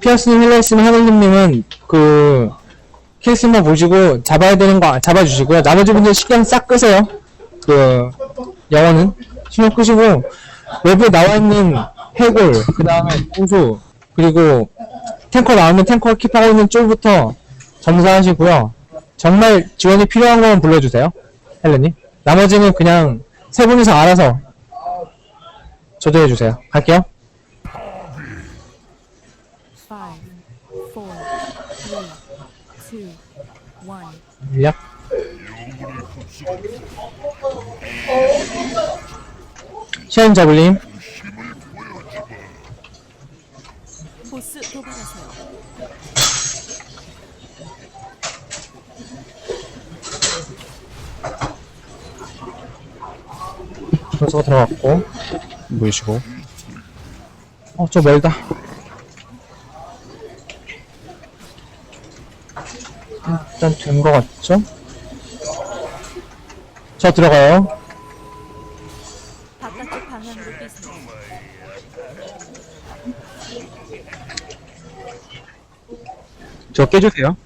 피어스님, 헬레스님, 하늘님님은 그 케이스만 보시고 잡아야 되는 거 잡아주시고요. 나머지 분들 신경 싹 끄세요. 그 영어는 신경 끄시고 외부에 나와 있는 해골, 그 다음에 고수, 그리고 탱커 나오면 탱커 킵하고 있는 쪽부터 점사하시고요. 정말 지원이 필요한 것만 불러주세요. 헬레님. 나머지는 그냥 세 분이서 알아서 조절해주세요. 갈게요. Two, one. 물약. 시험 잡을림. 보스 도발하세요. 선수가 들어갔고 보이시고 어 저 멀다 일단 된거 같죠? 저 들어가요 바깥쪽 방향으로 뛰세요. 저 깨주세요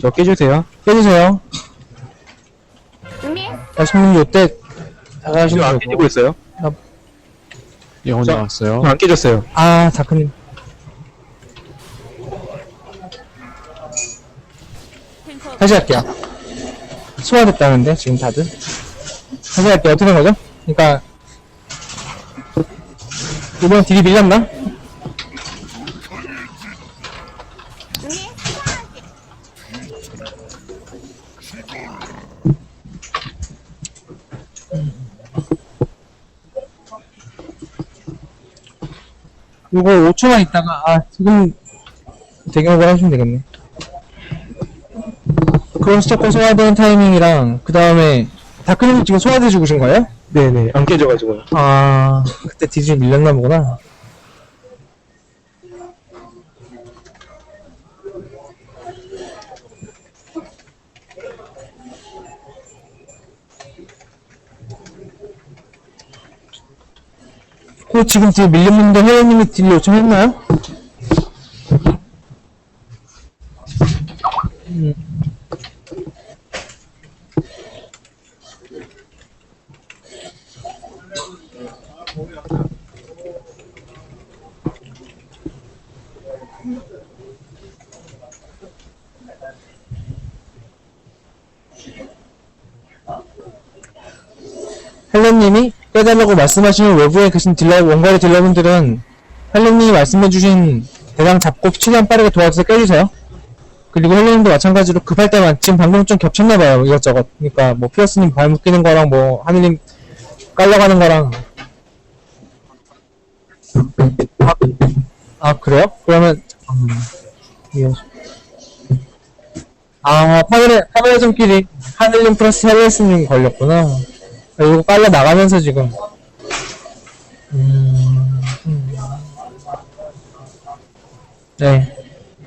저 깨주세요 깨주세요 준비? 말씀님 요때 다가가시면 깨지고 있어요? 예, 혼자 저- 왔어요. 안 깨졌어요. 아 다크님 탱커 다시 할게요 소화됐다는데 지금 다들 다시 할게요 어떻게 된 거죠? 그니까 이번 딜이 밀렸나? 이거 5초만 있다가 아 지금 대경을 하시면 되겠네 스토커 소화되는 타이밍이랑 그 다음에 다크님 지금 소화돼 죽으신 거예요? 네네. 안 깨져가지고요. 아 그때 딜이 밀렸나 보구나 그 지금 딜 밀린 분들 회원님이 딜 요청했나요? 헬렌님이 빼달라고 말씀하시는 외부에 계신 딜러, 원거리 딜러분들은 헬렌님이 말씀해주신 대상 잡고 최대한 빠르게 도와줘서 깨주세요. 그리고 헬렌님도 마찬가지로 급할 때만 지금 방금 좀 겹쳤나봐요 이것저것. 그러니까 뭐 피어스님 발 묶이는 거랑 뭐 하늘님 깔려가는 거랑. 아, 아 그래요? 그러면 아 파멸의 파멸의 손길이 하늘님 플러스 헬렌스님 걸렸구나. 아, 이거 빨려 나가면서 지금. 음, 음. 네.